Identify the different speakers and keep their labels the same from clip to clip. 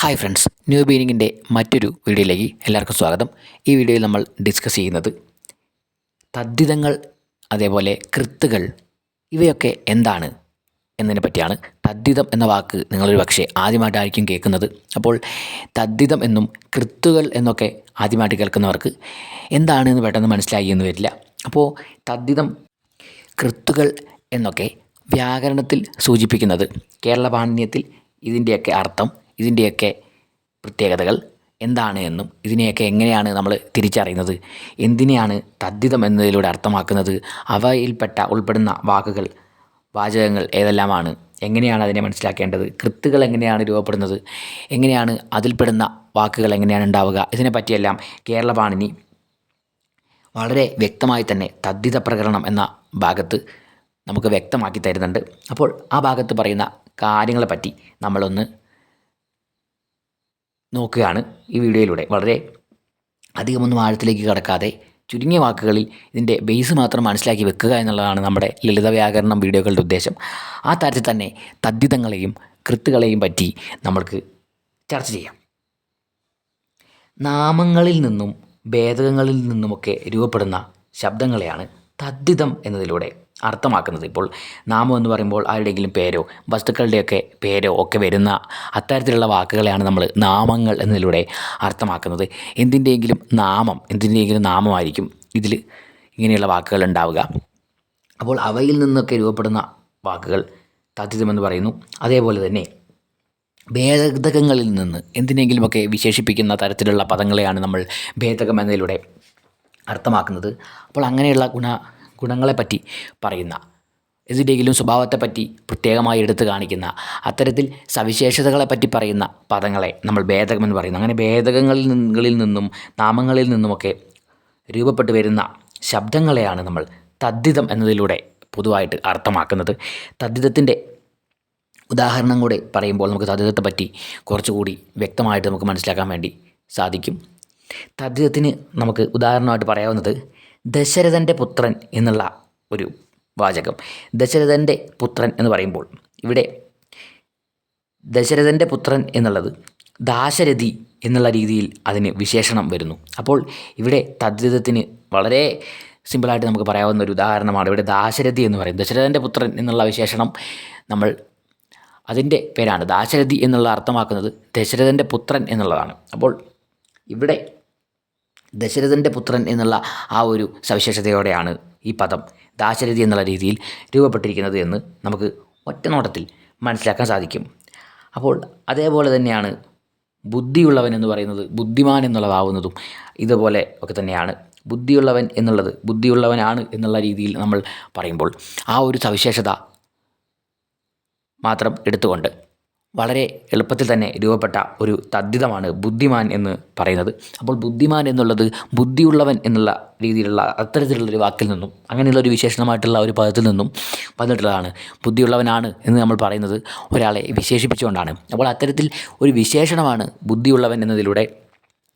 Speaker 1: Hi friends new ബീനിങ്ങിന്റെ മറ്റൊരു വീഡിയോയിലേക്ക് എല്ലാവർക്കും സ്വാഗതം. ഈ വീഡിയോയിൽ നമ്മൾ ഡിസ്കസ് ചെയ്യുന്നത് തദ്ധിതങ്ങൾ അതേപോലെ കൃത്തുകൾ ഇവയൊക്കെ എന്താണ് എന്നതിനെ പറ്റിയാണ്. തദ്ധിതം എന്ന വാക്ക് നിങ്ങളൊരു പക്ഷേ ആദ്യമായിട്ടായിരിക്കും കേൾക്കുന്നത്. അപ്പോൾ തദ്ധിതം എന്നും കൃത്തുകൾ എന്നൊക്കെ ആദ്യമായിട്ട് കേൾക്കുന്നവർക്ക് എന്താണ് എന്ന് പെട്ടെന്ന് മനസ്സിലായി എന്ന് വരില്ല. അപ്പോൾ തദ്ധിതം കൃത്തുകൾ എന്നൊക്കെ വ്യാകരണത്തിൽ സൂചിപ്പിക്കുന്നത് കേരള പാണ്ഡ്യത്തിൽ ഇതിന്റെയൊക്കെ അർത്ഥം ഇതിന്റെയൊക്കെ പ്രത്യേകതകൾ എന്താണ് എന്നും ഇതിനെയൊക്കെ എങ്ങനെയാണ് നമ്മൾ തിരിച്ചറിയുന്നത്? എന്തിനെയാണ് തദ്ധിതം എന്നതിലൂടെ അർത്ഥമാക്കുന്നത്? അവയിൽപ്പെട്ട ഉൾപ്പെടുന്ന വാക്കുകൾ വാചകങ്ങൾ ഏതെല്ലാമാണ്? എങ്ങനെയാണ് അതിനെ മനസ്സിലാക്കേണ്ടത്? കൃത്തുകൾ എങ്ങനെയാണ് രൂപപ്പെടുന്നത്? എങ്ങനെയാണ് അതിൽപ്പെടുന്ന വാക്കുകൾ എങ്ങനെയാണ് ഉണ്ടാവുക? ഇതിനെപ്പറ്റിയെല്ലാം കേരളപാണിനി വളരെ വ്യക്തമായി തന്നെ തദ്ധിത പ്രകരണം എന്ന ഭാഗത്ത് നമുക്ക് വ്യക്തമാക്കി തരുന്നുണ്ട്. അപ്പോൾ ആ ഭാഗത്ത് പറയുന്ന കാര്യങ്ങളെപ്പറ്റി നമ്മളൊന്ന് നോക്കുകയാണ് ഈ വീഡിയോയിലൂടെ. വളരെ അധികമൊന്നും ആഴത്തിലേക്ക് കടക്കാതെ ചുരുങ്ങിയ വാക്കുകളിൽ ഇതിന്റെ ബേസ് മാത്രം മനസ്സിലാക്കി വെക്കുക എന്നുള്ളതാണ് നമ്മുടെ ലളിത വ്യാകരണം വീഡിയോകളുടെ ഉദ്ദേശം. ആ തരത്തിൽ തന്നെ തദ്ധിതങ്ങളെയും കൃത്തുകളെയും പറ്റി നമ്മൾക്ക് ചർച്ച ചെയ്യാം. നാമങ്ങളിൽ നിന്നും ഭേദകങ്ങളിൽ നിന്നുമൊക്കെ രൂപപ്പെടുന്ന ശബ്ദങ്ങളെയാണ് തദ്ധിതം എന്നതിലൂടെ അർത്ഥമാക്കുന്നത്. ഇപ്പോൾ നാമം എന്ന് പറയുമ്പോൾ ആരുടെയെങ്കിലും പേരോ വസ്തുക്കളുടെയൊക്കെ പേരോ ഒക്കെ വരുന്ന അത്തരത്തിലുള്ള വാക്കുകളെയാണ് നമ്മൾ നാമങ്ങൾ എന്നതിലൂടെ അർത്ഥമാക്കുന്നത്. എന്തിന്റെയെങ്കിലും നാമം എന്തിന്റെയെങ്കിലും നാമമായിരിക്കും ഇതിൽ ഇങ്ങനെയുള്ള വാക്കുകൾ ഉണ്ടാവുക. അപ്പോൾ അവയിൽ നിന്നൊക്കെ രൂപപ്പെടുന്ന വാക്കുകൾ തദ്ധിതമെന്ന് പറയുന്നു. അതേപോലെ തന്നെ ഭേദകങ്ങളിൽ നിന്ന് എന്തിനെങ്കിലുമൊക്കെ വിശേഷിപ്പിക്കുന്ന തരത്തിലുള്ള പദങ്ങളെയാണ് നമ്മൾ ഭേദകം എന്നതിലൂടെ അർത്ഥമാക്കുന്നത്. അപ്പോൾ അങ്ങനെയുള്ള ഗുണ ഗുണങ്ങളെപ്പറ്റി പറയുന്ന എന്തിന്റെയെങ്കിലും സ്വഭാവത്തെപ്പറ്റി പ്രത്യേകമായി എടുത്തു കാണിക്കുന്ന അത്തരത്തിൽ സവിശേഷതകളെപ്പറ്റി പറയുന്ന പദങ്ങളെ നമ്മൾ ഭേദകമെന്ന് പറയുന്നു. അങ്ങനെ ഭേദകങ്ങളിൽ നിന്നുകളിൽ നിന്നും നാമങ്ങളിൽ നിന്നുമൊക്കെ രൂപപ്പെട്ടു വരുന്ന ശബ്ദങ്ങളെയാണ് നമ്മൾ തദ്ധിതം എന്നതിലൂടെ പൊതുവായിട്ട് അർത്ഥമാക്കുന്നത്. തദ്ധിതത്തിന്റെ ഉദാഹരണം കൂടെ പറയുമ്പോൾ നമുക്ക് തദ്ധിതത്തെ പറ്റി കുറച്ചുകൂടി വ്യക്തമായിട്ട് നമുക്ക് മനസ്സിലാക്കാൻ വേണ്ടി സാധിക്കും. തദ്ധിതത്തിന് നമുക്ക് ഉദാഹരണമായിട്ട് പറയാവുന്നത് ദശരഥന്റെ പുത്രൻ എന്നുള്ള ഒരു വാചകം. ദശരഥന്റെ പുത്രൻ എന്ന് പറയുമ്പോൾ ഇവിടെ ദശരഥന്റെ പുത്രൻ എന്നുള്ളത് ദാശരഥി എന്നുള്ള രീതിയിൽ അതിന് വിശേഷണം വരുന്നു. അപ്പോൾ ഇവിടെ തദ്വിധത്തിന് വളരെ സിമ്പിളായിട്ട് നമുക്ക് പറയാവുന്ന ഒരു ഉദാഹരണമാണ് ഇവിടെ ദാശരഥി എന്ന് പറയും ദശരഥന്റെ പുത്രൻ എന്നുള്ള വിശേഷണം നമ്മൾ അതിന്റെ പേരാണ്. ദാശരഥി എന്നുള്ള അർത്ഥമാക്കുന്നത് ദശരഥന്റെ പുത്രൻ എന്നുള്ളതാണ്. അപ്പോൾ ഇവിടെ ദശരഥന്റെ പുത്രൻ എന്നുള്ള ആ ഒരു സവിശേഷതയോടെയാണ് ഈ പദം ദാശരഥി എന്നുള്ള രീതിയിൽ രൂപപ്പെട്ടിരിക്കുന്നത് എന്ന് നമുക്ക് ഒറ്റ നോട്ടത്തിൽ മനസ്സിലാക്കാൻ സാധിക്കും. അപ്പോൾ അതേപോലെ തന്നെയാണ് ബുദ്ധിയുള്ളവൻ എന്ന് പറയുന്നത് ബുദ്ധിമാൻ എന്നുള്ളതാവുന്നതും ഇതുപോലെ ഒക്കെ തന്നെയാണ്. ബുദ്ധിയുള്ളവൻ എന്നുള്ളത് ബുദ്ധിയുള്ളവനാണ് എന്നുള്ള രീതിയിൽ നമ്മൾ പറയുമ്പോൾ ആ ഒരു സവിശേഷത മാത്രം എടുത്തുകൊണ്ട് വളരെ എളുപ്പത്തിൽ തന്നെ രൂപപ്പെട്ട ഒരു തദ്ധിതമാണ് ബുദ്ധിമാൻ എന്ന് പറയുന്നത്. അപ്പോൾ ബുദ്ധിമാൻ എന്നുള്ളത് ബുദ്ധിയുള്ളവൻ എന്നുള്ള രീതിയിലുള്ള അത്തരത്തിലുള്ളൊരു വാക്കിൽ നിന്നും അങ്ങനെയുള്ള ഒരു വിശേഷണമായിട്ടുള്ള ഒരു പദത്തിൽ നിന്നും വന്നിട്ടുള്ളതാണ്. ബുദ്ധിയുള്ളവനാണ് എന്ന് നമ്മൾ പറയുന്നത് ഒരാളെ വിശേഷിപ്പിച്ചുകൊണ്ടാണ്. അപ്പോൾ അത്തരത്തിൽ ഒരു വിശേഷണമാണ് ബുദ്ധിയുള്ളവൻ എന്നതിലൂടെ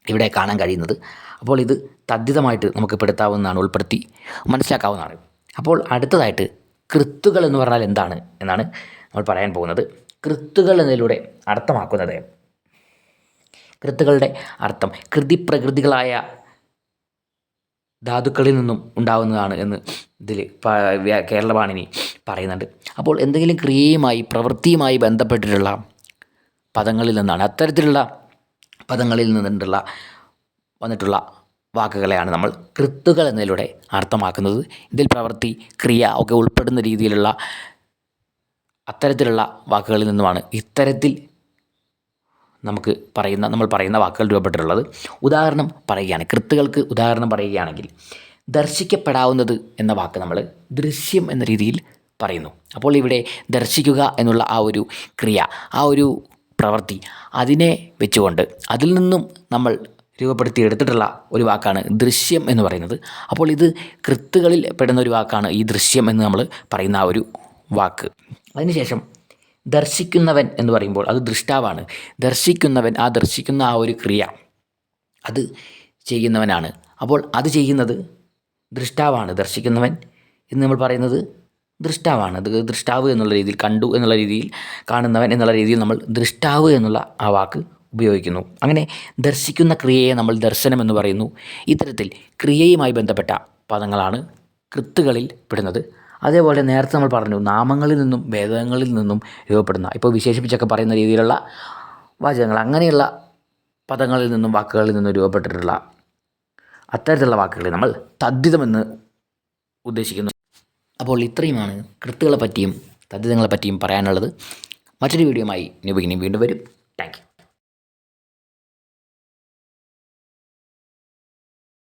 Speaker 1: ഇവിടെ കാണാൻ കഴിയുന്നത്. അപ്പോൾ ഇത് തദ്ധിതമായിട്ട് നമുക്ക് പെടുത്താവുന്നതാണ് ഉൾപ്പെടുത്തി മനസ്സിലാക്കാവുന്നതാണ്. അപ്പോൾ അടുത്തതായിട്ട് കൃത്തുകൾ എന്ന് പറഞ്ഞാൽ എന്താണ് എന്നാണ് നമ്മൾ പറയാൻ പോകുന്നത്. കൃത്തുകൾ എന്നതിലൂടെ അർത്ഥമാക്കുന്നത്. കൃത്തുകളുടെ അർത്ഥം കൃതി പ്രകൃതികളായ ധാതുക്കളിൽ നിന്നും ഉണ്ടാകുന്നതാണ് എന്ന് ഇതിൽ കേരളപാണിനി പറയുന്നുണ്ട്. അപ്പോൾ എന്തെങ്കിലും ക്രിയയുമായി പ്രവൃത്തിയുമായി ബന്ധപ്പെട്ടിട്ടുള്ള പദങ്ങളിൽ നിന്നാണ് അത്തരത്തിലുള്ള പദങ്ങളിൽ നിന്നുള്ള വന്നിട്ടുള്ള വാക്കുകളെയാണ് നമ്മൾ കൃത്തുകൾ എന്നതിലൂടെ അർത്ഥമാക്കുന്നത്. ഇതിൽ പ്രവൃത്തി ക്രിയ ഒക്കെ ഉൾപ്പെടുന്ന രീതിയിലുള്ള അത്തരത്തിലുള്ള വാക്കുകളിൽ നിന്നുമാണ് ഇത്തരത്തിൽ നമുക്ക് പറയുന്ന നമ്മൾ പറയുന്ന വാക്കുകൾ രൂപപ്പെട്ടിട്ടുള്ളത്. ഉദാഹരണം പറയുകയാണ് കൃത്തുകൾക്ക് ഉദാഹരണം പറയുകയാണെങ്കിൽ ദർശിക്കപ്പെടാവുന്നത് എന്ന വാക്ക് നമ്മൾ ദൃശ്യം എന്ന രീതിയിൽ പറയുന്നു. അപ്പോൾ ഇവിടെ ദർശിക്കുക എന്നുള്ള ആ ഒരു ക്രിയ ആ ഒരു പ്രവൃത്തി അതിനെ വെച്ചുകൊണ്ട് അതിൽ നിന്നും നമ്മൾ രൂപപ്പെടുത്തി എടുത്തിട്ടുള്ള ഒരു വാക്കാണ് ദൃശ്യം എന്ന് പറയുന്നത്. അപ്പോൾ ഇത് കൃത്തുകളിൽ പെടുന്ന ഒരു വാക്കാണ് ഈ ദൃശ്യം എന്ന് നമ്മൾ പറയുന്ന ആ ഒരു വാക്ക്. അതിനുശേഷം ദർശിക്കുന്നവൻ എന്ന് പറയുമ്പോൾ അത് ദൃഷ്ടാവാണ്. ദർശിക്കുന്നവൻ ആ ദർശിക്കുന്ന ആ ഒരു ക്രിയ അത് ചെയ്യുന്നവനാണ്. അപ്പോൾ അത് ചെയ്യുന്നത് ദൃഷ്ടാവാണ്. ദർശിക്കുന്നവൻ എന്ന് നമ്മൾ പറയുന്നത് ദൃഷ്ടാവാണ്. അത് ദൃഷ്ടാവ് എന്നുള്ള രീതിയിൽ കണ്ടു എന്നുള്ള രീതിയിൽ കാണുന്നവൻ എന്നുള്ള രീതിയിൽ നമ്മൾ ദൃഷ്ടാവ് എന്നുള്ള ആ വാക്ക് ഉപയോഗിക്കുന്നു. അങ്ങനെ ദർശിക്കുന്ന ക്രിയയെ നമ്മൾ ദർശനം എന്ന് പറയുന്നു. ഇത്തരത്തിൽ ക്രിയയുമായി ബന്ധപ്പെട്ട പദങ്ങളാണ് കൃത്തുകളിൽ പെടുന്നത്. അതേപോലെ നേരത്തെ നമ്മൾ പറഞ്ഞു നാമങ്ങളിൽ നിന്നും വേദങ്ങളിൽ നിന്നും രൂപപ്പെടുന്ന ഇപ്പോൾ വിശേഷിപ്പിച്ചൊക്കെ പറയുന്ന രീതിയിലുള്ള വാചകങ്ങൾ അങ്ങനെയുള്ള പദങ്ങളിൽ നിന്നും വാക്കുകളിൽ നിന്നും രൂപപ്പെട്ടിട്ടുള്ള അത്തരത്തിലുള്ള വാക്കുകളെ നമ്മൾ തദ്ധിതമെന്ന് ഉദ്ദേശിക്കുന്നു. അപ്പോൾ ഇത്രയുമാണ് കൃത്തുകളെ പറ്റിയും തദ്ധിതങ്ങളെ പറ്റിയും പറയാനുള്ളത്. മറ്റൊരു വീഡിയോയുമായി ന്യൂബിഗിനി വീണ്ടും വരും. താങ്ക്